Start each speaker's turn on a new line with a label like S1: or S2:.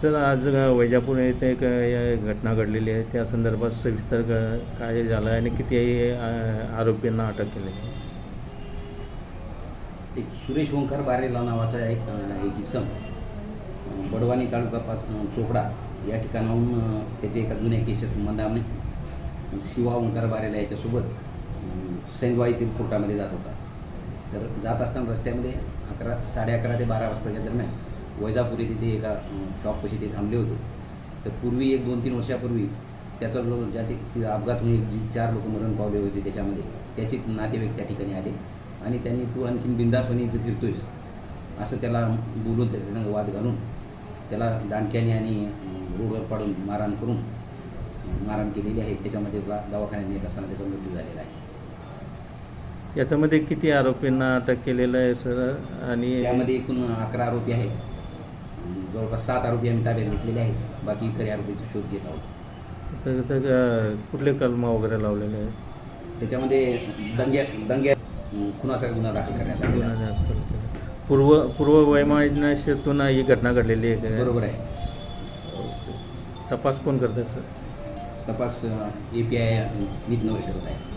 S1: Sir आज वैजापूर येथे एक घटना घडलेली आहे. त्या संदर्भात सविस्तर काय झालं आहे आणि किती आरोपींना अटक केली आहे.
S2: एक सुरेश ओंकार बारेला नावाचा एक एक इसम बडवानी तालुका पाच चोपडा या ठिकाणाहून अं, त्याच्या एका जुन्या केसच्या संबंधाने शिवा ओंकार बारेला याच्यासोबत अं, येथील कोर्टामध्ये जात होता. तर जात असताना रस्त्यामध्ये अकरा साडे अकरा ते बारा वाजताच्या दरम्यान वैजापुरी तिथे एका शॉपपाशी ते थांबले होते. तर पूर्वी एक दोन तीन वर्षापूर्वी त्याचा जो ज्या ठिक अपघात होऊन जी चार लोक मरण पावले होते त्याच्यामध्ये. त्याचे नातेवाईक त्या ठिकाणी आले. आणि त्यांनी तू आणखीन बिंदासपणे इथे फिरतोयस. असं त्याला बोलून त्याच्या संग वाद घालून त्याला दांडक्याने आणि रोडवर पाडून मारहाण करून मारहाण केलेली आहे. त्याच्यामध्ये त्याला दवाखान्यात नेत असताना त्याचा मृत्यू झालेला आहे.
S1: याच्यामध्ये किती आरोपींना अटक केलेलं आहे सर? आणि
S2: त्यामध्ये एकूण अकरा आरोपी आहेत. जवळपास सात आरोपी आम्ही ताब्यात घेतलेले आहेत. बाकी इतर आरोपीचा शोध घेत आहोत.
S1: तर- कुठले कलम वगैरे लावलेले आहेत?
S2: त्याच्यामध्ये दंग्या दंग्या अं, खुनाचा गुन्हा दाखल करण्यात आलेला आहे.
S1: पूर्व पूर्व वैमानिकतून ही घटना घडलेली आहे का?
S2: बरोबर आहे.
S1: तपास कोण करतं सर?
S2: तपास ए पी आय नीट करत आहे.